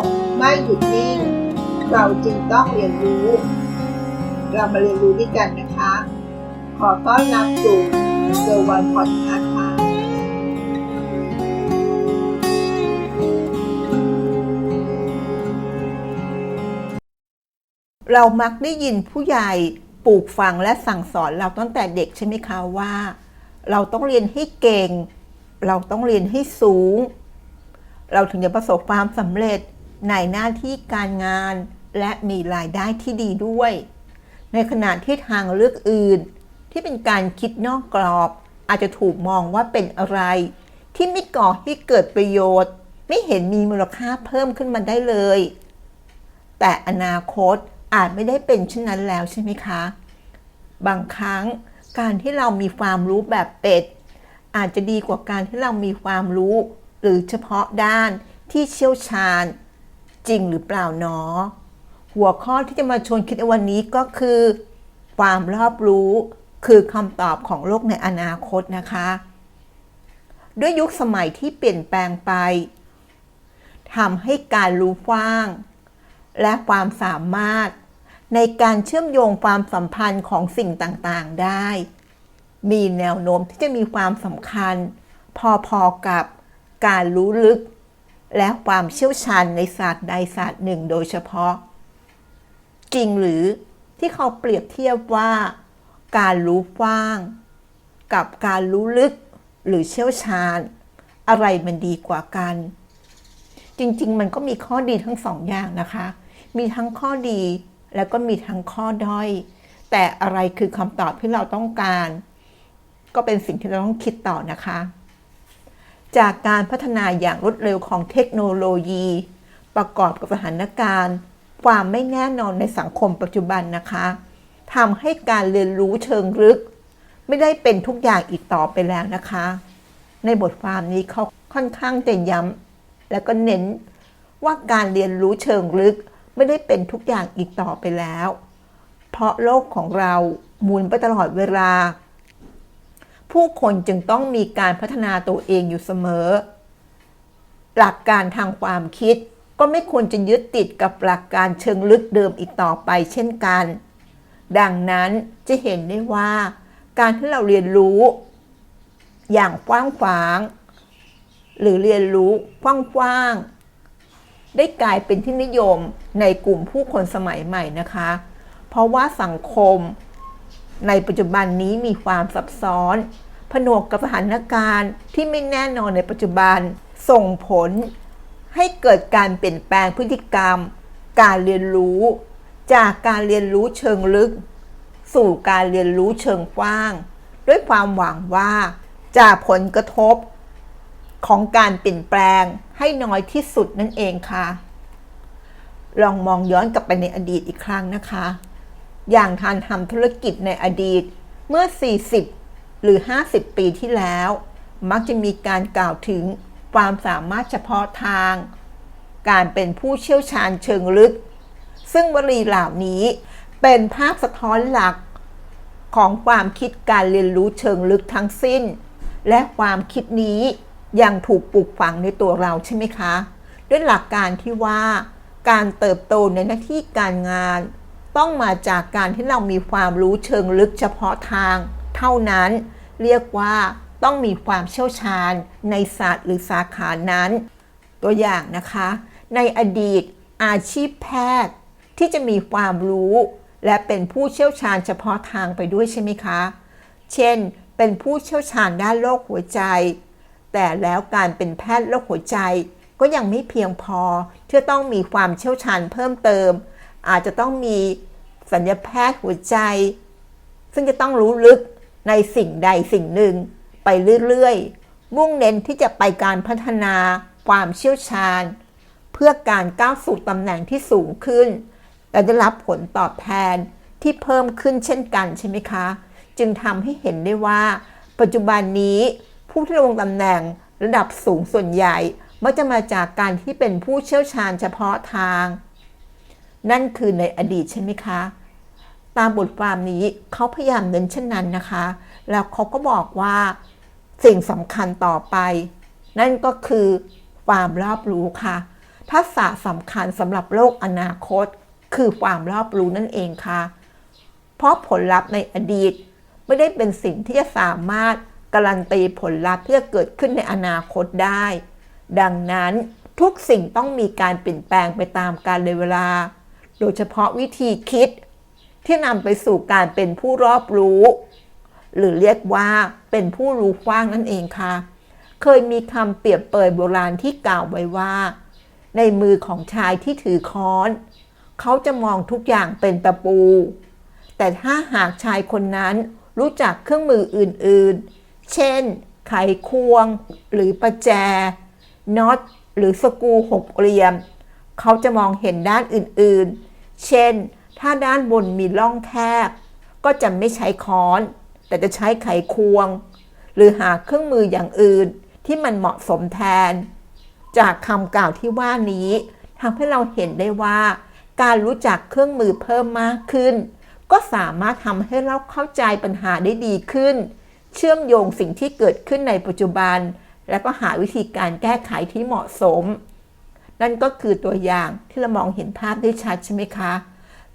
กไม่หยุดนิ่ง เราจึงต้องเรียนรู้ เรามาเรียนรู้ด้วยกันนะคะ ขอต้อนรับสู่เซอร์วันพอดคาส์ค่ะเรามักได้ยินผู้ใหญ่ปลูกฝังและสั่งสอนเราตั้งแต่เด็กใช่ไหมคะว่า เราต้องเรียนให้เก่ง เราต้องเรียนให้สูง เราถึงจะประสบความสำเร็จ ในหน้าที่การงาน และมีรายได้ที่ดีด้วย ในขณะที่ทางเลือกอื่น ที่เป็นการคิดนอกกรอบ อาจจะถูกมองว่าเป็นอะไร ที่ไม่ก่อให้เกิดประโยชน์ ไม่เห็นมีมูลค่าเพิ่มขึ้นมาได้เลย แต่อนาคตอาจไม่ได้เป็นเช่นนั้นแล้วใช่ไหมคะ บางครั้งการที่เรามีความรู้แบบเป็ด อาจจะดีกว่าการที่เรามีความรู้ หรือเฉพาะด้านที่เชี่ยวชาญ จริงหรือเปล่าหนอหัวข้อที่จะมาชวนคิดในวันนี้ก็คือ ความรอบรู้คือคำตอบของโลกในอนาคตนะคะ ด้วยยุคสมัยที่เปลี่ยนแปลงไปทำให้การรู้กว้าง และความสามารถ ในการเชื่อมโยงความสัมพันธ์ของสิ่งต่างๆได้ มีแนวโน้มที่จะมีความสำคัญ พอๆกับการรู้ลึก และความเชี่ยวชาญในศาสตร์ใดศาสตร์หนึ่งโดยเฉพาะ จริงหรือที่เขาเปรียบเทียบว่า การรู้กว้าง กับการรู้ลึกหรือเชี่ยวชาญ อะไรมันดีกว่ากัน จริง ๆ มันก็มีข้อดีทั้งสองอย่างนะคะ มีทั้งข้อดีแล้วก็มีทั้งข้อด้อย แต่อะไรคือคำตอบที่เราต้องการ ก็เป็นสิ่งที่เราต้องคิดต่อนะคะ จากการพัฒนาอย่างรวดเร็วของเทคโนโลยี ประกอบกับสถานการณ์ ความไม่แน่นอนในสังคมปัจจุบันนะคะทำให้การเรียนรู้เชิงลึก ไม่ได้เป็นทุกอย่างอีกต่อไปแล้วนะคะ ในบทความนี้เขาค่อนข้างจะย้ำและก็เน้นว่าการเรียนรู้เชิงลึกไม่ได้เป็นทุกอย่างอีกต่อไปแล้ว เพราะโลกของเราหมุนไปตลอดเวลา ผู้คนจึงต้องมีการพัฒนาตัวเองอยู่เสมอ หลักการทางความคิดก็ไม่ควรจะยึดติดกับหลักการเชิงลึกเดิมอีกต่อไปเช่นกัน ดังนั้นจะเห็นได้ว่า การที่เราเรียนรู้ อย่างกว้างขวาง หรือเรียนรู้กว้างๆได้กลายเป็นที่นิยมในกลุ่มผู้คนสมัยใหม่นะคะ เพราะว่าสังคม ในปัจจุบันนี้มีความซับซ้อน ผนวกกับสถานการณ์ที่ไม่แน่นอนในปัจจุบัน ส่งผล ให้เกิดการเปลี่ยนแปลงพฤติกรรม การเรียนรู้ จากการเรียนรู้เชิงลึก สู่การเรียนรู้เชิงกว้าง ด้วยความหวังว่าจากผลกระทบ ของการเปลี่ยนแปลงให้น้อยที่สุดนั่นเองค่ะ ลองมองย้อนกลับไปในอดีตอีกครั้งนะคะ อย่างการทำธุรกิจในอดีต เมื่อ 40 หรือ 50 ปีที่แล้ว มักจะมีการกล่าวถึงความสามารถเฉพาะทาง การเป็นผู้เชี่ยวชาญเชิงลึก ซึ่งวลีเหล่านี้เป็นภาพสะท้อนหลักของความคิดการเรียนรู้เชิงลึกทั้งสิ้น และความคิดนี้ยังถูกปลูกฝังในตัวเราใช่ไหมคะ ด้วยหลักการที่ว่า การเติบโตในหน้าที่การงาน ต้องมาจากการที่เรามีความรู้เชิงลึกเฉพาะทาง เท่านั้น เรียกว่าต้องมีความเชี่ยวชาญในศาสตร์หรือสาขานั้น ตัวอย่างนะคะ ในอดีตอาชีพแพทย์ ที่จะมีความรู้ และเป็นผู้เชี่ยวชาญเฉพาะทางไปด้วยใช่ไหมคะ เช่น เป็นผู้เชี่ยวชาญด้านโรคหัวใจ แต่แล้วการเป็นแพทย์โรคหัวใจก็ยังไม่เพียงพอที่ต้องมีความเชี่ยวชาญเพิ่มเติม อาจจะต้องมี สัญญาแพทย์หัวใจ ซึ่งจะต้องรู้ลึกในสิ่งใดสิ่งหนึ่ง ไปเรื่อยๆ มุ่งเน้นที่จะไปการพัฒนาความเชี่ยวชาญ เพื่อการก้าวสู่ตำแหน่งที่สูงขึ้น และได้รับผลตอบแทนที่เพิ่มขึ้นเช่นกันใช่ไหมคะ จึงทำให้เห็นได้ว่า ปัจจุบันนี้ผู้ที่ลงตำแหน่งระดับสูงส่วนใหญ่มักจะมาจากการที่เป็นผู้เชี่ยวชาญเฉพาะทาง นั่นคือในอดีตใช่ไหมคะ ตามบทความนี้เขาพยายามเน้นเช่นนั้นนะคะ แล้วเขาก็บอกว่าสิ่งสำคัญต่อไป นั่นก็คือความรอบรู้ค่ะ ทักษะสำคัญสำหรับโลกอนาคต คือความรอบรู้นั่นเองค่ะ เพราะผลลัพธ์ในอดีต ไม่ได้เป็นสิ่งที่จะสามารถการันตีผลลัพธ์ที่จะเกิดขึ้นในอนาคตได้ ดังนั้นทุกสิ่งต้องมีการเปลี่ยนแปลงไปตามกาลเวลา โดยเฉพาะวิธีคิด ที่นำไปสู่การเป็นผู้รอบรู้ หรือเรียกว่าเป็นผู้รู้กว้างนั่นเองค่ะ เคยมีคำเปรียบเปยโบราณที่กล่าวไว้ว่า ในมือของชายที่ถือค้อน เขาจะมองทุกอย่างเป็นตะปู แต่ถ้าหากชายคนนั้นรู้จักเครื่องมืออื่นๆ เช่น ไขควง หรือประแจ น็อต หรือสกูหกเหลี่ยม เขาจะมองเห็นด้านอื่นๆ เช่น ถ้าด้านบนมีร่องแคบ ก็จะไม่ใช้ค้อน แต่จะใช้ไขควง หรือหาเครื่องมืออย่างอื่นที่มันเหมาะสมแทน จากคำกล่าวที่ว่านี้ทำให้เราเห็นได้ว่า การรู้จักเครื่องมือเพิ่มมากขึ้น ก็สามารถทำให้เราเข้าใจปัญหาได้ดีขึ้น เชื่อมโยงสิ่งที่เกิดขึ้นในปัจจุบัน และก็หาวิธีการแก้ไขที่เหมาะสม นั่นก็คือตัวอย่างที่เรามองเห็นภาพได้ชัดใช่ไหมคะ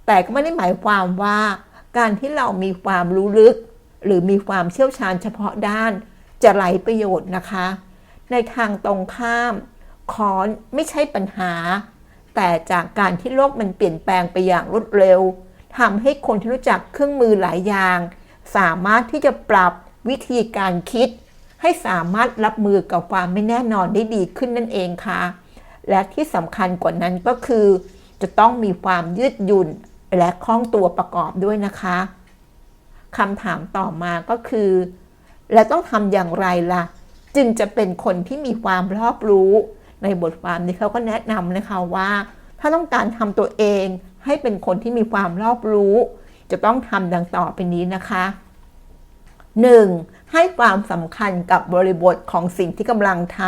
แต่ก็ไม่ได้หมายความว่า การที่เรามีความรู้ลึก หรือมีความเชี่ยวชาญเฉพาะด้าน จะไร้ประโยชน์นะคะ ในทางตรงข้ามค้อนไม่ใช่ปัญหา แต่จากการที่โลกมันเปลี่ยนแปลงไปอย่างรวดเร็วทำให้คนที่รู้จักเครื่องมือหลายอย่าง สามารถที่จะปรับวิธีการคิด ให้สามารถรับมือกับความไม่แน่นอนได้ดีขึ้นนั่นเองค่ะ และที่สำคัญกว่านั้นก็คือ จะต้องมีความยืดหยุ่น และคล่องตัวประกอบด้วยนะคะคำถามต่อมาก็คือ และต้องทำอย่างไรล่ะ จึงจะเป็นคนที่มีความรอบรู้ ในบทความนี้เขาก็แนะนำนะคะว่า ถ้าต้องการทำตัวเองให้เป็นคนที่มีความรอบรู้ จะต้องทำดังต่อไปนี้นะคะ 1. ให้ความสำคัญกับบริบทของสิ่งที่กำลังท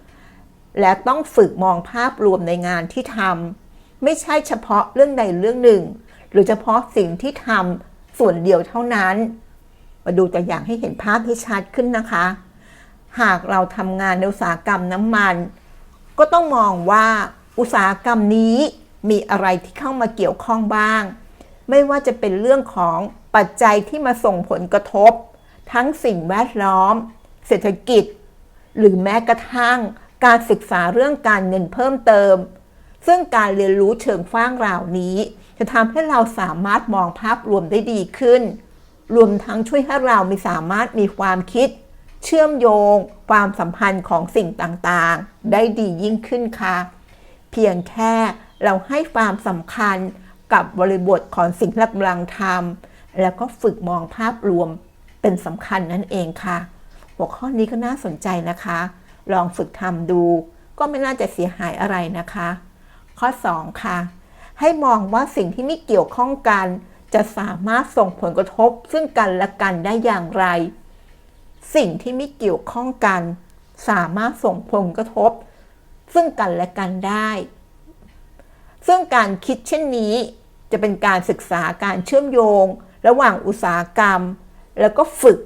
ำและต้องฝึกมองภาพรวมในงานที่ทำ ไม่ใช่เฉพาะเรื่องใดเรื่องหนึ่ง หรือเฉพาะสิ่งที่ทำส่วนเดียวเท่านั้น มาดูตัวอย่างให้เห็นภาพที่ชัดขึ้นนะคะ หากเราทำงานในอุตสาหกรรมน้ำมัน ก็ต้องมองว่าอุตสาหกรรมนี้มีอะไรที่เข้ามาเกี่ยวข้องบ้าง ไม่ว่าจะเป็นเรื่องของปัจจัยที่มาส่งผลกระทบ ทั้งสิ่งแวดล้อม เศรษฐกิจ หรือแม้กระทั่งการศึกษาเรื่องการเงินเพิ่มเติม ซึ่งการเรียนรู้เชิงฟ้างเหล่านี้ จะทำให้เราสามารถมองภาพรวมได้ดีขึ้น รวมทั้งช่วยให้เรามีสามารถมีความคิด เชื่อมโยง ความสัมพันธ์ของสิ่งต่างๆ ได้ดียิ่งขึ้นค่ะ เพียงแค่เราให้ความสำคัญกับบริบทของสิ่งที่กำลังทำแล้วก็ฝึกมองภาพรวมเป็นสำคัญนั่นเองค่ะ หัวข้อนี้ก็น่าสนใจนะคะ ลองฝึกทำดู ก็ไม่น่าจะเสียหายอะไรนะคะ ข้อ 2 ค่ะ ให้มองว่าสิ่งที่ไม่เกี่ยวข้องกัน จะสามารถส่งผลกระทบซึ่งกันและกันได้อย่างไร สิ่งที่ไม่เกี่ยวข้องกัน สามารถส่งผลกระทบ ซึ่งกันและกันได้ ซึ่งการคิดเช่นนี้ จะเป็นการศึกษาการเชื่อมโยง ระหว่างอุตสาหกรรม แล้วก็ฝึก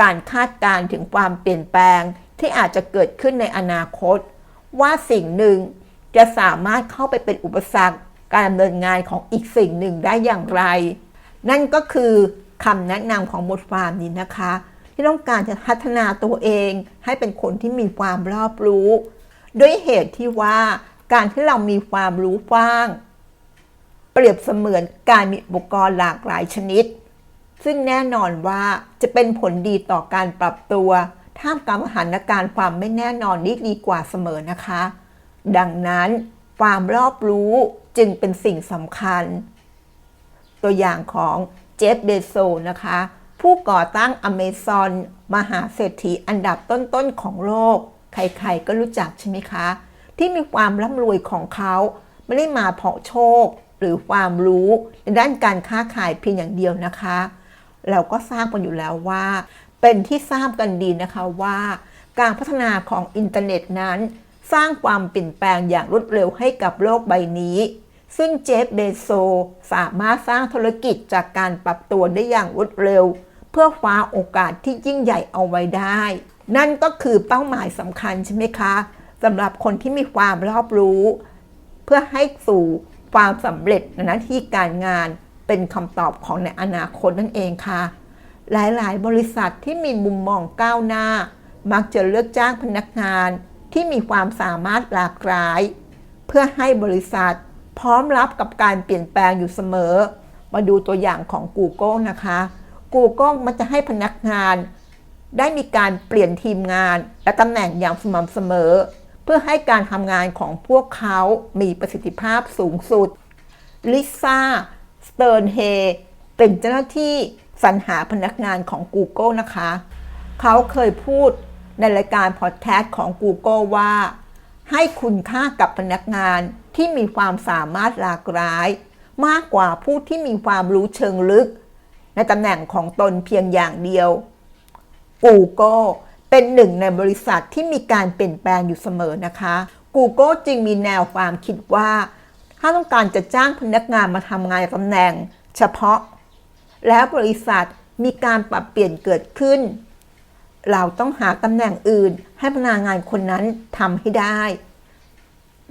การคาดการณ์ถึงความเปลี่ยนแปลงที่อาจจะเกิดขึ้นในอนาคต ว่าสิ่งหนึ่ง จะสามารถเข้าไปเป็นอุปสรรคการดำเนินงานของอีกสิ่งหนึ่งได้อย่างไร นั่นก็คือคำแนะนำของบทความนี้นะคะ ที่ต้องการจะพัฒนาตัวเอง ให้เป็นคนที่มีความรอบรู้ ด้วยเหตุที่ว่าการที่เรามีความรู้กว้าง เปรียบเสมือนการมีอุปกรณ์หลากหลายชนิด ซึ่งแน่นอนว่าจะเป็นผลดีต่อการปรับตัว ท่ามกลางสถานการณ์ความไม่แน่นอนนี้ดีกว่าเสมอนะคะ ดังนั้นความรอบรู้จึงเป็นสิ่งสำคัญ ตัวอย่างของเจฟเบโซนะคะ ผู้ก่อตั้งอเมซอนมหาเศรษฐีอันดับต้นๆของโลก ใครๆก็รู้จักใช่ไหมคะ ที่มีความร่ำรวยของเขาไม่ได้มาเพราะโชคหรือความรู้ในด้านการค้าขายเพียงอย่างเดียวนะคะ เราก็ทราบกันอยู่แล้วว่า เป็นที่ทราบกันดีนะคะว่า การพัฒนาของอินเทอร์เน็ตนั้น สร้างความเปลี่ยนแปลงอย่างรวดเร็วให้กับโลกใบนี้ ซึ่งเจฟเบโซสามารถสร้างธุรกิจจากการปรับตัวได้อย่างรวดเร็ว เพื่อคว้าโอกาสที่ยิ่งใหญ่เอาไว้ได้ นั่นก็คือเป้าหมายสำคัญใช่ไหมคะสำหรับคนที่มีความรอบรู้ เพื่อให้สู่ความสำเร็จในหน้าที่การงานเป็นคำตอบของในอนาคตนั่นเองค่ะ หลายๆ บริษัทที่มีมุมมองก้าวหน้า มักจะเลือกจ้างพนักงาน ที่มีความสามารถหลากหลาย เพื่อให้บริษัทพร้อมรับกับการเปลี่ยนแปลงอยู่เสมอ มาดูตัวอย่างของ Google นะคะ Google มันจะให้พนักงาน ได้มีการเปลี่ยนทีมงาน และตำแหน่งอย่างสม่ำเสมอ เพื่อให้การทำงานของพวกเขามีประสิทธิภาพสูงสุดลิซ่าสเติร์นเฮเป็นเจ้าหน้าที่สรรหาพนักงานของ Google นะคะ เขาเคยพูด ในรายการพอดแคสต์ของ Google ว่า ให้คุณค่ากับพนักงานที่มีความสามารถหลากหลาย มากกว่าผู้ที่มีความรู้เชิงลึก ในตำแหน่งของตนเพียงอย่างเดียว Google เป็นหนึ่งในบริษัทที่มีการเปลี่ยนแปลงอยู่เสมอนะคะ Google จึงมีแนวความคิดว่า ถ้าต้องการจะจ้างพนักงานมาทำงานตำแหน่ง เฉพาะ แล้วบริษัทมีการปรับเปลี่ยนเกิดขึ้น เราต้องหาตำแหน่งอื่น ให้พนักงานคนนั้นทำให้ได้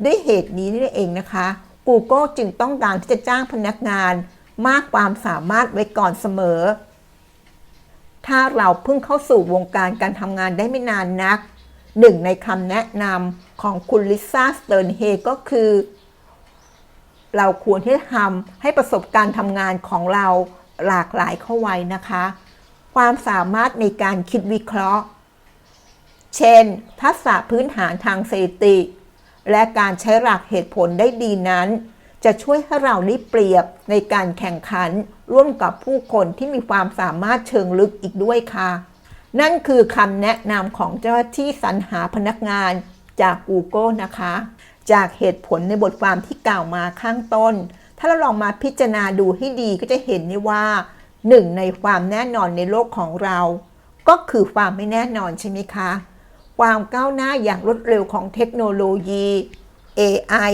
ด้วยเหตุนี้นี่เองนะคะ Google จึงต้องการที่จะจ้างพนักงานมากความสามารถไว้ก่อนเสมอ ถ้าเราเพิ่งเข้าสู่วงการการทำงานได้ไม่นานนัก หนึ่งในคำแนะนำของคุณลิซ่าสเติร์นเฮก็คือ เราควรที่จะทำให้ประสบการณ์ทำงานของเราหลากหลายเข้าไว้นะคะ ความสามารถในการคิดวิเคราะห์ เช่น ทักษะพื้นฐานทางสถิติ และการใช้หลักเหตุผลได้ดีนั้น จะช่วยให้เราได้เปรียบในการแข่งขันร่วมกับผู้คนที่มีความสามารถเชิงลึกอีกด้วยค่ะ นั่นคือคำแนะนำของเจ้าหน้าที่สรรหาพนักงานจาก Google นะคะ จากเหตุผลในบทความที่กล่าวมาข้างต้น ถ้าเราลองมาพิจารณาดูให้ดีก็จะเห็นได้ว่า หนึ่งในความแน่นอนในโลกของเรา ก็คือความไม่แน่นอนใช่ไหมคะ ความก้าวหน้าอย่างรวดเร็วของเทคโนโลยี AI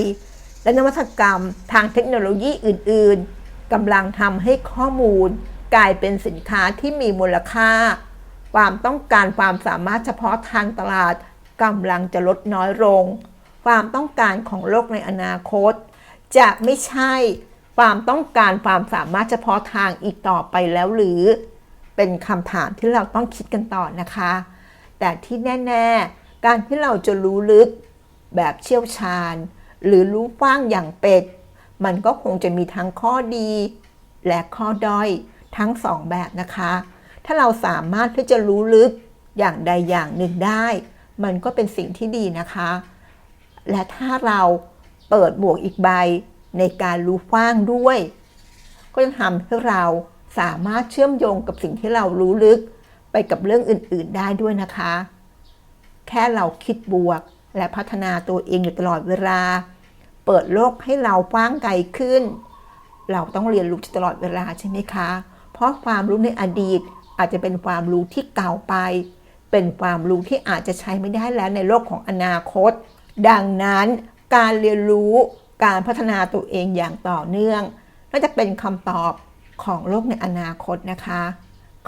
และนวัตกรรมทางเทคโนโลยีอื่น ๆกำลังทำให้ข้อมูล กลายเป็นสินค้าที่มีมูลค่า ความต้องการความสามารถเฉพาะทางตลาดกำลังจะลดน้อยลง ความต้องการของโลกในอนาคต จะไม่ใช่ ความต้องการความสามารถเฉพาะทางอีกต่อไปแล้วหรือ เป็นคำถามที่เราต้องคิดกันต่อนะคะ แต่ที่แน่ ๆ การที่เราจะรู้ลึกแบบเชี่ยวชาญ หรือรู้กว้างอย่างเป็ด มันก็คงจะมีทั้งข้อดี และข้อด้อยทั้งสองแบบนะคะ ถ้าเราสามารถที่จะรู้ลึกอย่างใดอย่างหนึ่งได้ มันก็เป็นสิ่งที่ดีนะคะ และถ้าเราเปิดบวกอีกใบ ในการรู้กว้างด้วย ก็จะทำให้เราสามารถเชื่อมโยงกับสิ่งที่เรารู้ลึกไปกับเรื่องอื่นๆได้ด้วยนะคะ แค่เราคิดบวกและพัฒนาตัวเองอยู่ตลอดเวลา เปิดโลกให้เรากว้างไกลขึ้น เราต้องเรียนรู้ตลอดเวลาใช่ไหมคะ เพราะความรู้ในอดีตอาจจะเป็นความรู้ที่เก่าไป เป็นความรู้ที่อาจจะใช้ไม่ได้แล้วในโลกของอนาคต ดังนั้นการเรียนรู้ การพัฒนาตัวเองอย่างต่อเนื่องน่าจะเป็นคำตอบของโลกในอนาคตนะคะ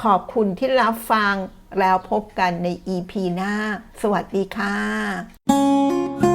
ขอบคุณที่รับฟังแล้วพบกันใน EP หน้า สวัสดีค่ะ